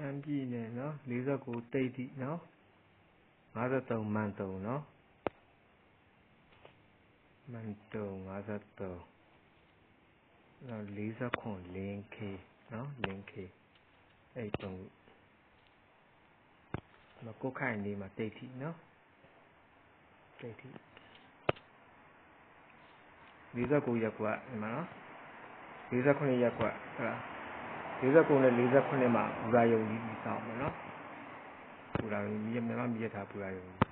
ရှမ်းပြည်နယ်နော်49တိတ်တိနော်53မန်တုံနော်မန်တုံ53နော်49လင်းခေနော်လင်းခေအဲ့တုံမကုတ်ခိုင်နေမှာတိတ်တိနော်တိတ်တိ49ရက်ကွာဒီမှာနော်49ရက်ကွာဟုတ်လား 49နဲ့48မှာဘူရာယုံကြီးပြီးဆောင်မယ်နော်ဘူရာယုံကြီးမြန်မာမြည့်ထားဘူရာယုံကြီး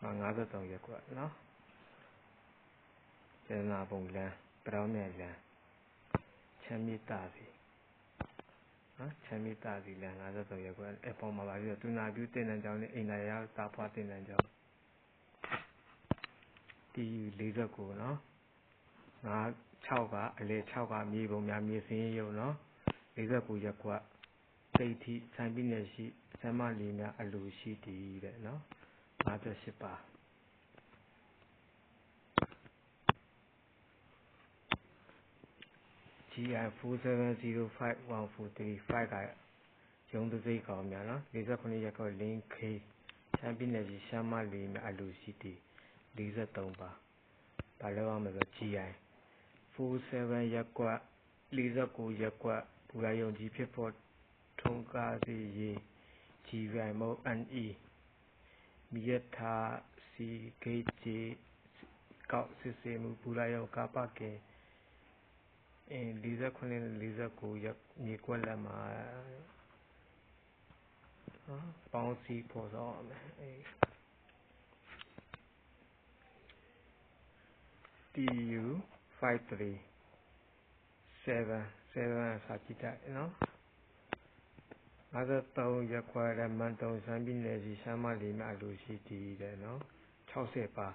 မှာ53ရက်ကွာနော်ကျန်နာပုံလမ်းပရောင်းမြလမ်းချမ်းမြေတာစီနော်ချမ်းမြေတာစီလမ်း53ရက်ကွာအပေါ်မှာပါပြီးတော့တူနာပြူတင်တန်းကြောင်းနဲ့အိမ်သာရတာဖွားတင်တန်းကြောင်းတီ49နော် ငါ6ကအလေ6ကမြေပုံများမြေစင်းရုံနော်49ရက်ကွက်စိတ်ထိဆိုင်ပြည်နယ်ရှိဆမ်းမလီများအလိုရှိတည်တဲ့နော်58ပါ GI 47051435ကရုံးတစိတ်ကောင်များနော်48ရက်ကွက်လင်းခေးချမ်းပြည်နယ်ရှိရှမ်းမလီများအလိုရှိတည်43ပါဘာလို့အောင်မလဲ GI 47ရပ်ကွက်49ရပ်ကွက်ဘူရာယုံကြီးဖြစ်ပေါ်ထုံးကားစီရေး GI မုတ် NE မြရထားစီဂိတ်ကြီးကောက်စစ်ဆေးမှုဘူရာယုံကားပါကင်အင်း49နဲ့49ရပ်မြေကွက်လက်မှာနော်ပေါင်းစီပေါ်တော့မယ်အေး TU 53 7 7စာကြည့်တယ်နော်53ရက်ခွဲတဲ့မန်တုံစမ်းပြည်နယ်စီရှမ်းမလီမြအလိုရှိတည်တယ်နော်60ပါ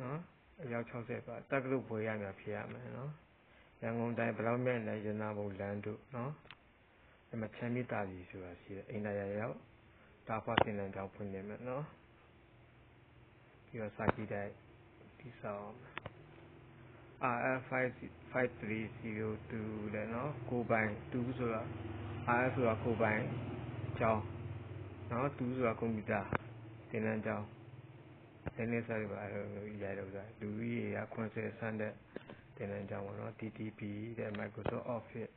နော်အယောက်60ပါတက်ကလုတ်ဘွေရမှာဖြစ်ရမယ်နော်ရန်ကုန်တိုင်းဘလောက်မြတ်နဲ့ရနာဘုံလမ်းတို့နော်အမချမ်းမြေတာကြီးဆိုတာရှိတယ်အိန္ဒာရရောက်တာဖွာတင်တန်းကြောင်းဖွင့်နေမယ်နော်ပြီးတော့စာကြည့်တဲ့ဒီဆောင် RF5302 တဲ့နော်ကိုပိုင်2ဆိုတာ RF ဆိုတာကိုပိုင်ကြောင်းနော်2ဆိုတာကွန်ပျူတာသင်တန်းကြောင်းဒီနေ့စားရပါအဲ့လိုရိုက်တော့တာလူကြီးရ80ဆန်းတဲ့သင်တန်းကြောင်းပေါ့နော် TTP တဲ့ Microsoft Office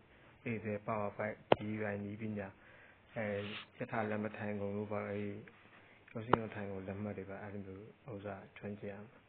Excel PowerPoint ဒီပိုင်းဤပညာအဲစထားလက်မထိုင်ကုန်လို့ပါအဲရုပ်ရှင်ထိုင်ကုန်လက်မှတ်တွေပါအဲ့လိုမျိုးဥစ္စာထွန်းကြရမှာ